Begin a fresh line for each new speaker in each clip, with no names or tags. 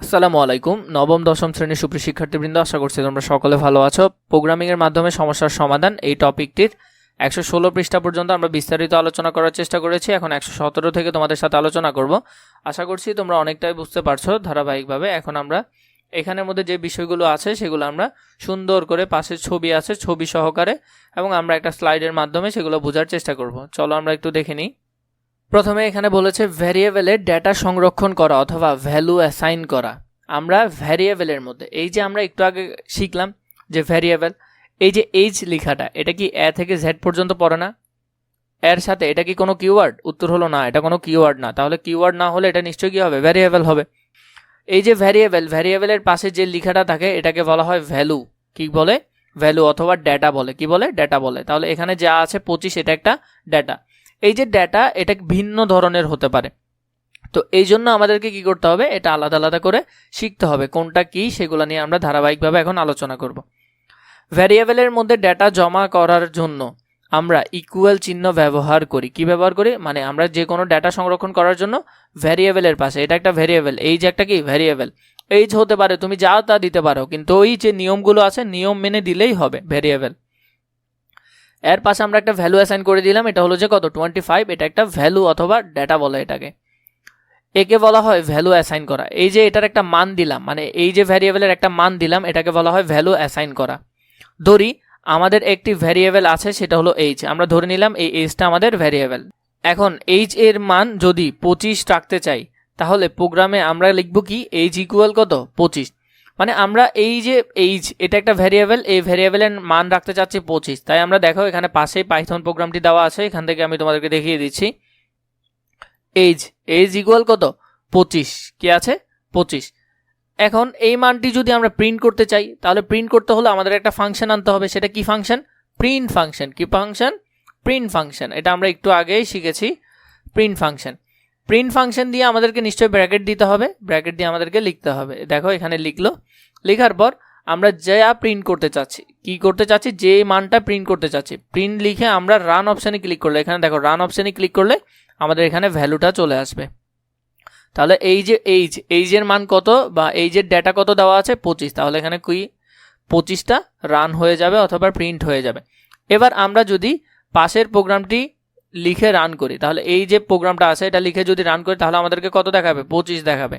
আসসালামু আলাইকুম। নবম, দশম শ্রেণির সুপ্রিয় শিক্ষার্থীবৃন্দ, আশা করছি তোমরা সকলে ভালো আছো। প্রোগ্রামিংয়ের মাধ্যমে সমস্যার সমাধান এই টপিকটির একশো ষোলো পৃষ্ঠা পর্যন্ত আমরা বিস্তারিত আলোচনা করার চেষ্টা করেছি। এখন একশো সতেরো থেকে তোমাদের সাথে আলোচনা করব। আশা করছি তোমরা অনেকটাই বুঝতে পারছ ধারাবাহিকভাবে। এখন আমরা এখানের মধ্যে যে বিষয়গুলো আছে, সেগুলো আমরা সুন্দর করে পাশে ছবি আছে, ছবি সহকারে, এবং আমরা একটা স্লাইডের মাধ্যমে সেগুলো বোঝার চেষ্টা করব। চলো আমরা একটু দেখে নিই। প্রথমে এখানে বলেছে ভ্যারিয়েবলের ডেটা সংরক্ষণ করা অথবা ভ্যালু অ্যাসাইন করা। আমরা ভ্যারিয়েবলের মধ্যে, এই যে আমরা একটু আগে শিখলাম যে ভ্যারিয়েবল, এই যে এইচ লেখাটা, এটা কি এ থেকে জেড পর্যন্ত পড়ে না? এর সাথে এটা কি কোনো কিওয়ার্ড? উত্তর হলো না, এটা কোনো কিওয়ার্ড না। তাহলে কিওয়ার্ড না হলে এটা নিশ্চয়ই কী হবে? ভ্যারিয়েবল হবে। এই যে ভ্যারিয়েবল, ভ্যারিয়েবলের পাশে যে লেখাটা থাকে, এটাকে বলা হয় ভ্যালু। কি বলে? ভ্যালু অথবা ডেটা বলে। কি বলে? ডেটা বলে। তাহলে এখানে যা আছে পঁচিশ, এটা একটা ডেটা। এই যে ডেটা এটা ভিন্ন ধরনের হতে পারে। তো এই জন্য আমাদেরকে কি করতে হবে? এটা আলাদা আলাদা করে শিখতে হবে, কোনটা কি সেগুলো নিয়ে আমরা ধারাবাহিকভাবে এখন আলোচনা করব। ভ্যারিয়েবলের মধ্যে ডেটা জমা করার জন্য আমরা ইকুয়াল চিহ্ন ব্যবহার করি। কি ব্যবহার করি? মানে আমরা যে কোনো ডেটা সংরক্ষণ করার জন্য ভ্যারিয়েবলের পাশে, এটা একটা ভ্যারিয়েবল এই যে একটা কি? ভ্যারিয়েবল এইজ হতে পারে, তুমি যা তা দিতে পারো, কিন্তু ওই যে নিয়মগুলো আছে, নিয়ম মেনে দিলেই হবে ভ্যারিয়েবল এর পাশে আমরা একটা ভ্যালু অ্যাসাইন করে দিলাম, এটা হলো যে কত? টোয়েন্টি ফাইভ এটা একটা ভ্যালু অথবা ডেটা বলে এটাকে। একে বলা হয় ভ্যালু অ্যাসাইন করা। এই যে এটার একটা মান দিলাম মানে এই যে ভ্যারিয়েবলের একটা মান দিলাম, এটাকে বলা হয় ভ্যালু অ্যাসাইন করা। ধরি, আমাদের একটি ভ্যারিয়েবল আছে, সেটা হলো এইচ আমরা ধরে নিলাম এই এইচটা আমাদের ভ্যারিয়েবল এখন এইচ এর মান যদি পঁচিশ রাখতে চাই, তাহলে প্রোগ্রামে আমরা লিখব কি? এইচ ইকুয়াল কত? পঁচিশ। মানে আমরা এই যে এইজ এটা একটা ভ্যারিয়েবল এই ভ্যারিয়েবলের মান রাখতে চাচ্ছি পঁচিশ। তাই আমরা দেখো এখানে পাশেই পাইথন প্রোগ্রামটি দেওয়া আছে, এখান থেকে আমি তোমাদেরকে দেখিয়ে দিচ্ছি। এইজ এইজ ইকুয়াল কত? পঁচিশ। কি আছে? পঁচিশ। এখন এই মানটি যদি আমরা প্রিন্ট করতে চাই, তাহলে প্রিন্ট করতে হলে আমাদের একটা ফাংশন আনতে হবে, সেটা কি ফাংশন প্রিন্ট ফাংশন কি ফাংশন প্রিন্ট ফাংশন এটা আমরা একটু আগেই শিখেছি। প্রিন্ট ফাংশন প্রিন্ট ফাংশন দিয়ে আমাদেরকে নিশ্চয়ই ব্র্যাকেট দিতে হবে। ব্র্যাকেট দিয়ে আমাদেরকে লিখতে হবে। দেখো, এখানে লিখলো। লেখার পর আমরা যা প্রিন্ট করতে চাচ্ছি, কি করতে চাচ্ছি? যে মানটা প্রিন্ট করতে চাচ্ছি। প্রিন্ট লিখে আমরা রান অপশানে ক্লিক করলে, এখানে দেখো রান অপশানে ক্লিক করলে আমাদের এখানে ভ্যালুটা চলে আসবে। তাহলে এই যে এইজ এইজের মান কত বা এইজের ডেটা কত দেওয়া আছে? পঁচিশ। তাহলে এখানে কি? পঁচিশটা রান হয়ে যাবে অথবা প্রিন্ট হয়ে যাবে। এবার আমরা যদি পাশের প্রোগ্রামটি লিখে রান করি। তাহলে এই যে প্রোগ্রামটা আছে, এটা লিখে যদি রান করি, তাহলে আমাদেরকে কত দেখাবে? পঁচিশ দেখাবে।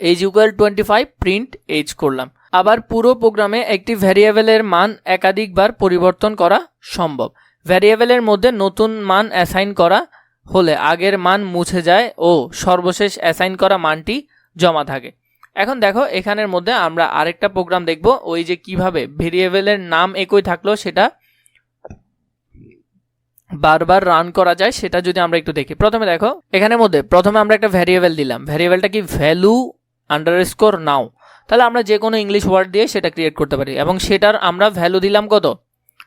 Age equal twenty five print age করলাম। আবার পুরো প্রোগ্রামে একটি ভ্যারিয়েবলের মান একাধিকবার পরিবর্তন করা সম্ভব। ভ্যারিয়েবলের মধ্যে নতুন মান অ্যাসাইন করা হলে আগের মান মুছে যায় ও সর্বশেষ অ্যাসাইন করা মানটি জমা থাকে। এখন দেখো, এখানের মধ্যে আমরা আরেকটা প্রোগ্রাম দেখব। ওই যে কীভাবে ভেরিয়েবলের নাম একই থাকল, সেটা বারবার রান করা যায়, সেটা যদি আমরা একটু দেখি। প্রথমে দেখো এখানের মধ্যে, প্রথমে আমরা একটা ভ্যারিয়েবল দিলাম। ভ্যারিয়েবলটা কি? ভ্যালু আন্ডার স্কোর নাও তাহলে আমরা যে কোনো ইংলিশ ওয়ার্ড দিয়ে সেটা ক্রিয়েট করতে পারি। এবং সেটার আমরা ভ্যালু দিলাম কত?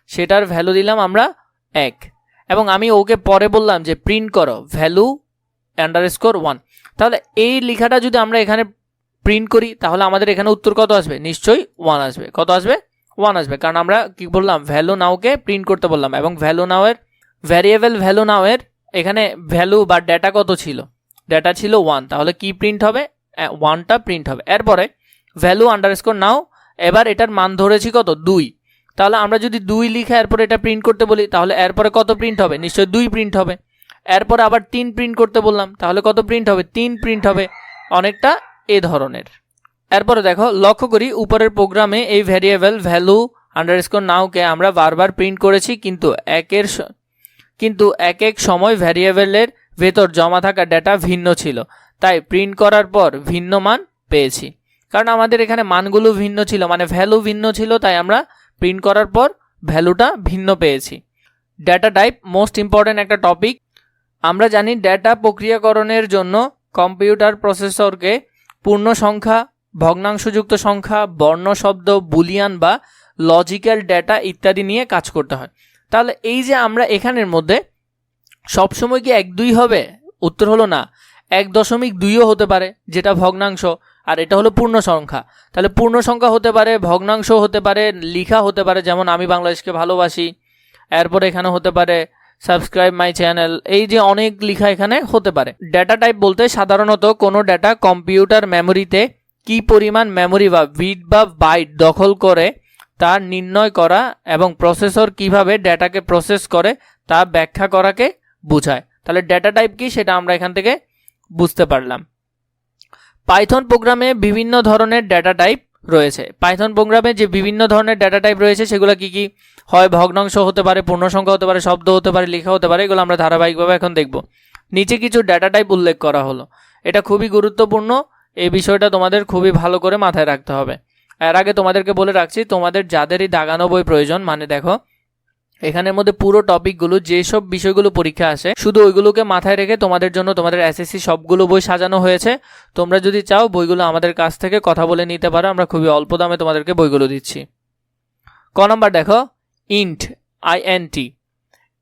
সেটার ভ্যালু দিলাম আমরা এক। এবং আমি ওকে পরে বললাম যে প্রিন্ট করো ভ্যালু আন্ডার স্কোর ওয়ান তাহলে এই লেখাটা যদি আমরা এখানে প্রিন্ট করি, তাহলে আমাদের এখানে উত্তর কত আসবে? নিশ্চয়ই ওয়ান আসবে। কত আসবে? ওয়ান আসবে। কারণ আমরা কি বললাম? ভ্যালু নাওকে প্রিন্ট করতে বললাম। এবং ভ্যালু নাওয়ের ভ্যারিয়েবল ভ্যালু নাওয়ের এখানে ভ্যালু বা ডেটা কত ছিল? ডেটা ছিল ওয়ান তাহলে কি প্রিন্ট হবে? ওয়ানটা প্রিন্ট হবে। এরপরে ভ্যালু আন্ডার স্কোর নাও, এবার এটার মান ধরেছি কত? দুই। তাহলে আমরা যদি দুই লিখে এরপরে এটা প্রিন্ট করতে বলি, তাহলে এরপরে কত প্রিন্ট হবে? নিশ্চয়ই দুই প্রিন্ট হবে। এরপরে আবার তিন প্রিন্ট করতে বললাম, তাহলে কত প্রিন্ট হবে? তিন প্রিন্ট হবে। অনেকটা এ ধরনের। এরপরে দেখো, লক্ষ্য করি উপরের প্রোগ্রামে এই ভ্যারিয়েবল ভ্যালু আন্ডারস্কোর নাওকে আমরা বারবার প্রিন্ট করেছি, কিন্তু একের কিন্তু এক এক সময় ভ্যারিয়েবলের ভেতর জমা থাকা ডেটা ভিন্ন ছিল। তাই প্রিন্ট করার পর ভিন্ন মান পেয়েছি। কারণ আমাদের এখানে মানগুলো ভিন্ন ছিল মানে ভ্যালু ভিন্ন ছিল, তাই আমরা প্রিন্ট করার পর ভ্যালুটা ভিন্ন পেয়েছি। ডেটা টাইপ মোস্ট ইম্পর্ট্যান্ট একটা টপিক আমরা জানি ডেটা প্রক্রিয়াকরণের জন্য কম্পিউটার প্রসেসরকে পূর্ণ সংখ্যা ভগ্নাংশযুক্ত সংখ্যা, বর্ণ শব্দ বুলিয়ান বা লজিক্যাল ডেটা ইত্যাদি নিয়ে কাজ করতে হয়। তাহলে এই যে আমরা এখানের মধ্যে সবসময় কি এক দুই হবে? উত্তর হলো না। এক দশমিক দুইও হতে পারে, যেটা ভগ্নাংশ, আর এটা হলো পূর্ণ সংখ্যা। তাহলে পূর্ণ সংখ্যা হতে পারে ভগ্নাংশ হতে পারে, লিখা হতে পারে, যেমন আমি বাংলাদেশকে ভালোবাসি, এরপর এখানে হতে পারে সাবস্ক্রাইব মাই চ্যানেল এই যে অনেক লিখা এখানে হতে পারে। ডেটা টাইপ বলতে সাধারণত কোনো ডেটা কম্পিউটার মেমোরিতে কি পরিমাণ মেমোরি বা বিট বা বাইট দখল করে তা নির্ণয় করা এবং প্রসেসর কীভাবে ডেটাকে প্রসেস করে তা ব্যাখ্যা করাকে বোঝায়। তাহলে ডেটা টাইপ কি সেটা আমরা এখান থেকে বুঝতে পারলাম। পাইথন প্রোগ্রামে বিভিন্ন ধরনের ডেটা টাইপ রয়েছে। পাইথন প্রোগ্রামে যে বিভিন্ন ধরনের ডেটা টাইপ রয়েছে সেগুলো কি কি? হয় ভগ্নাংশ হতে পারে, পূর্ণসংখ্যা হতে পারে, শব্দ হতে পারে, লেখা হতে পারে, এগুলো আমরা ধারাবাহিকভাবে এখন দেখব। নিচে কিছু ডেটা টাইপ উল্লেখ করা হলো। এটা খুবই গুরুত্বপূর্ণ। এই বিষয়টা তোমাদের খুবই ভালো করে মাথায় রাখতে হবে। এর আগে তোমাদেরকে বলে রাখছি, তোমাদের যাদেরই দাগানো বই প্রয়োজন মানে দেখো, এখানের মধ্যে পুরো টপিকগুলো যেসব বিষয়গুলো পরীক্ষা আসে, শুধু ওইগুলোকে মাথায় রেখে তোমাদের জন্য তোমাদের এসএসসি সবগুলো বই সাজানো হয়েছে। তোমরা যদি চাও, বইগুলো আমাদের কাছ থেকে কথা বলে নিতে পারো, আমরা খুবই অল্প দামে তোমাদেরকে বইগুলো দিচ্ছি। ক নম্বর দেখো ইন্ট আইএনটি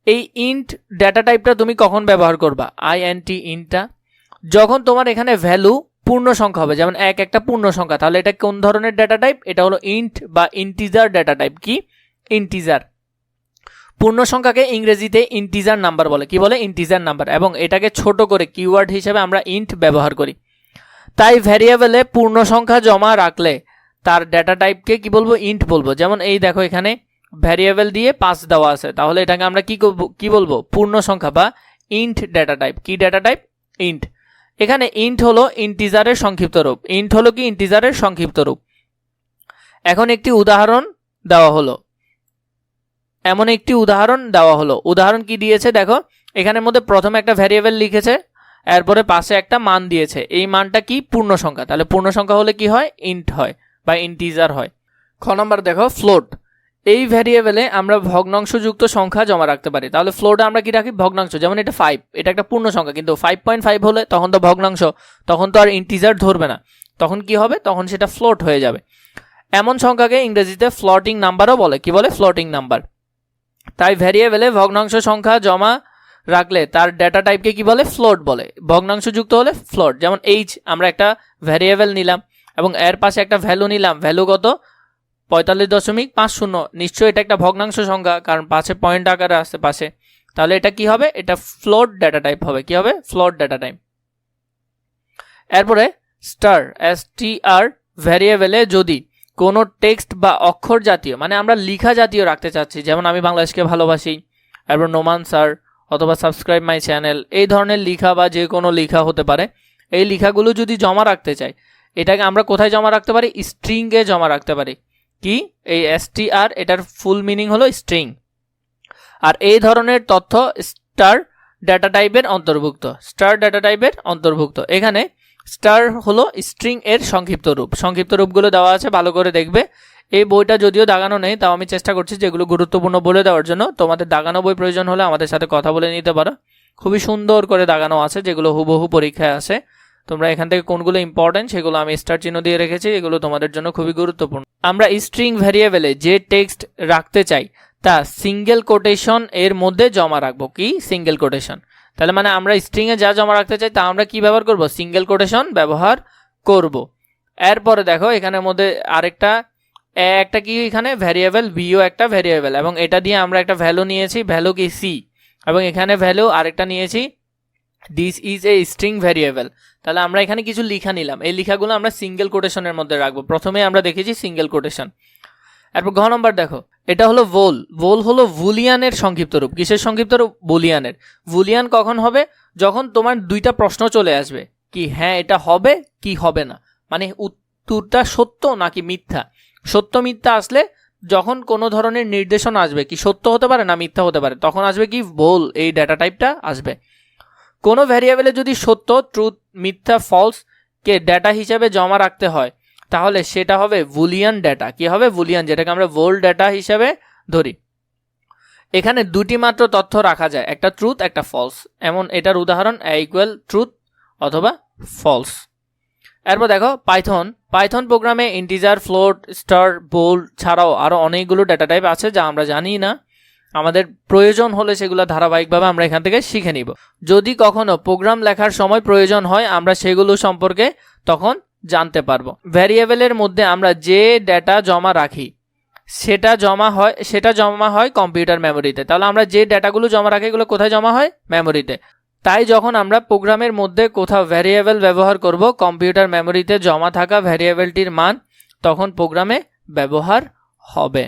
এই ইন্ট ডেটা টাইপটা তুমি কখন ব্যবহার করবা? আইএনটি ইন্টটা যখন তোমার এখানে ভ্যালু পূর্ণ সংখ্যা হবে, যেমন এক একটা পূর্ণ সংখ্যা তাহলে এটা কোন ধরনের ডেটা টাইপ এটা হলো ইন্ট বা ইন্টিজার ডেটা টাইপ কি? ইন্টিজার পূর্ণ সংখ্যাকে ইংরেজিতে ইন্টিজার নাম্বার বলে। কি বলে? ইন্টিজার নাম্বার এবং এটাকে ছোট করে কিওয়ার্ড হিসেবে আমরা ইন্ট ব্যবহার করি। তাই ভ্যারিয়েবলে পূর্ণ সংখ্যা জমা রাখলে তার ডেটা টাইপকে কি বলব? ইন্ট বলব। যেমন এই দেখো এখানে ভ্যারিয়েবল দিয়ে পাঁচ দেওয়া আছে। তাহলে এটাকে আমরা কি কি বলব? পূর্ণ সংখ্যা বা ইন্ট ডেটা টাইপ কি ডেটা টাইপ ইন্ট এখানে ইন্ট হলো ইন্টিজারের সংক্ষিপ্ত রূপ। ইন্ট হলো কি? ইন্টিজারের সংক্ষিপ্ত রূপ। এখন একটি উদাহরণ দেওয়া হলো। এমন একটি উদাহরণ দেওয়া হলো। উদাহরণ কি দিয়েছে? দেখো, এখানের মধ্যে প্রথমে একটা ভ্যারিয়েবল লিখেছে, এরপরে পাশে একটা মান দিয়েছে। এই মানটা কি? পূর্ণ সংখ্যা। তাহলে পূর্ণ সংখ্যা হলে কি হয়? ইন্ট হয় বা ইন্টিজার হয়। খ নম্বর দেখো ফ্লোট এই ভ্যারিয়েবলে আমরা ভগ্নাংশযুক্ত সংখ্যা জমা রাখতে পারি। তাহলে ফ্লোটে আমরা কি রাখি? ভগ্নাংশ। যেমন এটা ফাইভ এটা একটা পূর্ণ সংখ্যা। কিন্তু ফাইভ পয়েন্ট ফাইভ হলে তখন তো ভগ্নাংশ, তখন তো আর ইন্টিজার ধরবে না। তখন কি হবে? তখন সেটা ফ্লোট হয়ে যাবে। এমন সংখ্যাকে ইংরেজিতে ফ্লটিং নাম্বারও বলে। কি বলে? ফ্লটিং নাম্বার তাই ভ্যারিয়েবলে ভগ্নাংশ সংখ্যা জমা রাখলে তার ডেটা টাইপকে কি বলে? ফ্লোট বলে। ভগ্নাংশযুক্ত হলে ফ্লোট যেমন এইচ আমরা একটা ভ্যারিয়েবল নিলাম এবং এর পাশে একটা ভ্যালু নিলাম। ভ্যালু কত? পঁয়তাল্লিশ দশমিক পাঁচ শূন্য। নিশ্চয়ই এটা একটা ভগ্নাংশ সংখ্যা, কারণ পাশে পয়েন্ট আকারে আসছে পাশে। তাহলে এটা কি হবে? এটা ফ্লোট ডেটা টাইপ হবে। কি হবে? ফ্লোট ডেটা টাইপ এরপরে স্টার এস টি আর ভ্যারিয়েবলে যদি কোনো টেক্সট বা অক্ষর জাতীয় মানে আমরা লিখা জাতীয় রাখতে চাচ্ছি, যেমন আমি বাংলাদেশকে ভালোবাসি এরপর নোমান স্যার অথবা সাবস্ক্রাইব মাই চ্যানেল এই ধরনের লিখা বা যে কোনো লিখা হতে পারে, এই লিখাগুলো যদি জমা রাখতে চাই, এটাকে আমরা কোথায় জমা রাখতে পারি? স্ট্রিংয়ে জমা রাখতে পারি। কি? এই এসটিআর এটার ফুল মিনিং হলো স্ট্রিং আর এই ধরনের তথ্য স্টার ডেটা টাইপের অন্তর্ভুক্ত। স্টার ডেটা টাইপের অন্তর্ভুক্ত। এখানে স্টার হলো স্ট্রিং এর সংক্ষিপ্ত রূপ। সংক্ষিপ্ত রূপগুলো দেওয়া আছে, ভালো করে দেখবে। এই বইটা যদিও দাগানো নেই, তাও আমি চেষ্টা করছি যেগুলো গুরুত্বপূর্ণ বলে দেওয়ার জন্য। তোমাদের দাগানো বই প্রয়োজন হলে আমাদের সাথে কথা বলে নিতে পারো। খুবই সুন্দর করে দাগানো আছে, যেগুলো হুবহু পরীক্ষায় আসে। তোমরা এখান থেকে কোনগুলো ইম্পর্টেন্ট সেগুলো আমি স্টার চিহ্ন দিয়ে রেখেছি। এগুলো তোমাদের জন্য খুবই গুরুত্বপূর্ণ। আমরা স্ট্রিং ভ্যারিয়েবলে যে টেক্সট রাখতে চাই, তা সিঙ্গেল কোটেশন এর মধ্যে জমা রাখব। কি? সিঙ্গেল কোটেশন তাহলে মানে আমরা স্ট্রিংয়ে যা জমা রাখতে চাই, তা আমরা কি ব্যবহার করব? সিঙ্গেল কোটেশন ব্যবহার করব। এরপরে দেখো, এখানের মধ্যে আরেকটা একটা কি এখানে? ভ্যারিয়েবল বিও একটা ভ্যারিয়েবল এবং এটা দিয়ে আমরা একটা ভ্যালু নিয়েছি ভ্যালু কি? সি এবং এখানে ভ্যালু আরেকটা নিয়েছি this is a string variable তাহলে আমরা এখানে কিছু লিখা নিলাম। এই লিখাগুলো আমরা সিঙ্গেল কোটেশনের মধ্যে রাখব। প্রথমে আমরা দেখেছি সিঙ্গেল কোটেশন এরপর ঘ নম্বর দেখো। এটা হলো ভোল ভোল হলো বুলিয়ানের সংক্ষিপ্ত রূপ। কিসের সংক্ষিপ্ত রূপ? বুলিয়ানের। বুলিয়ান কখন হবে? যখন তোমার দুইটা প্রশ্ন চলে আসবে। কি হ্যাঁ এটা হবে, কি হবে না। মানে উত্তরটা সত্য নাকি মিথ্যা? সত্য মিথ্যা আসলে যখন কোনো ধরনের নির্দেশন আসবে, কি সত্য হতে পারে না মিথ্যা হতে পারে, তখন আসবে কি ভোল এই ডেটা টাইপটা আসবে। কোনো ভ্যারিয়েবলে যদি সত্য ট্রুথ মিথ্যা ফলস কে ডেটা হিসেবে জমা রাখতে হয়, তাহলে সেটা হবে বুলিয়ান ডেটা কি হবে? বুলিয়ান, যেটাকে আমরা ভোল ডেটা হিসেবে ধরি। এখানে দুটি মাত্র তথ্য রাখা যায়, একটা ট্রুথ একটা ফলস এমন এটার উদাহরণ ইকুয়াল ট্রুথ অথবা ফলস এরপর দেখো পাইথন পাইথন প্রোগ্রামে ইন্টিজার ফ্লোট স্টার বোল্ড ছাড়াও আরও অনেকগুলো ডেটা টাইপ আছে যা আমরা জানি না। আমাদের প্রয়োজন হলে সেগুলো ধারাবাহিকভাবে আমরা এখান থেকে শিখে নিব। যদি কখনো প্রোগ্রাম লেখার সময় প্রয়োজন হয়, আমরা সেগুলো সম্পর্কে তখন জানতে পারব। ভ্যারিয়েবলের মধ্যে আমরা যে ডেটা জমা রাখি, সেটা জমা হয়, সেটা জমা হয় কম্পিউটার মেমোরিতে। তাহলে আমরা যে ডেটাগুলো জমা রাখি, এগুলো কোথায় জমা হয়? মেমোরিতে। তাই যখন আমরা প্রোগ্রামের মধ্যে কোথাও ভ্যারিয়েবল ব্যবহার করব, কম্পিউটার মেমোরিতে জমা থাকা ভ্যারিয়েবলটির মান, তখন প্রোগ্রামে ব্যবহার হবে।